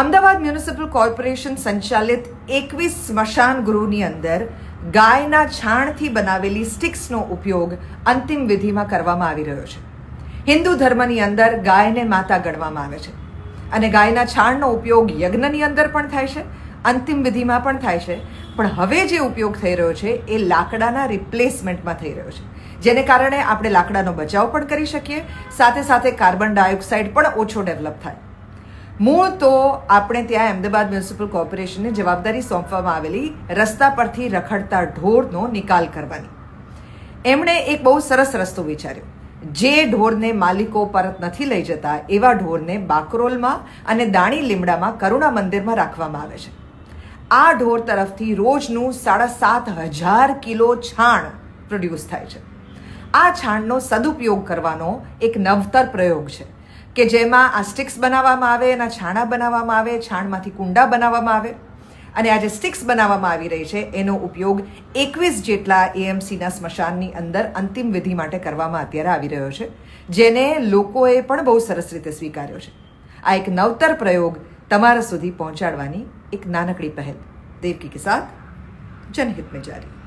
Ahmedabad municipal corporation સંચાલિત એકવીસ સ્મશાન ગૃહની અંદર ગાયના છાણથી બનાવેલી સ્ટિક્સનો ઉપયોગ અંતિમ વિધિમાં કરવામાં આવી રહ્યો છે. હિન્દુ ધર્મની અંદર ગાયને માતા ગણવામાં આવે છે અને ગાયના છાણનો ઉપયોગ યજ્ઞની અંદર પણ થાય છે, અંતિમ વિધિમાં પણ થાય છે. પણ હવે જે ઉપયોગ થઈ રહ્યો છે એ લાકડાના રિપ્લેસમેન્ટમાં થઈ રહ્યો છે, જેને કારણે આપણે લાકડાનો બચાવ પણ કરી શકીએ, સાથે સાથે કાર્બન ડાયોક્સાઇડ પણ ઓછો ડેવલપ થાય. મૂળ તો આપણે ત્યાં અમદાવાદ મ્યુનિસિપલ કોર્પોરેશનને જવાબદારી સોંપવામાં આવેલી રસ્તા પરથી રખડતા ઢોરનો નિકાલ કરવાની. એમણે એક બહુ સરસ રસ્તો વિચાર્યો. જે ઢોરને માલિકો પરત નથી લઈ જતા, એવા ઢોરને બાકરોલમાં અને દાણી લીમડામાં કરુણા મંદિરમાં રાખવામાં આવે છે. આ ઢોર તરફથી રોજનું સાડા સાત હજાર કિલો છાણ પ્રોડ્યુસ થાય છે. આ છાણનો સદુપયોગ કરવાનો એક નવતર પ્રયોગ છે. કે જેમાં આ સ્ટિક્સ બનાવવામાં આવે, એના છાણા બનાવવામાં આવે, છાણમાંથી કુંડા બનાવવામાં આવે. અને આ જે સ્ટિક્સ બનાવવામાં આવી રહી છે, એનો ઉપયોગ એકવીસ જેટલા એએમસીના સ્મશાનની અંદર અંતિમ વિધિ માટે કરવામાં અત્યારે આવી રહ્યો છે, જેને લોકોએ પણ બહુ સરસ રીતે સ્વીકાર્યો છે. આ એક નવતર પ્રયોગ તમારા સુધી પહોંચાડવાની એક નાનકડી પહેલ. દેવકી કે સાથ જનહિત મેં જારી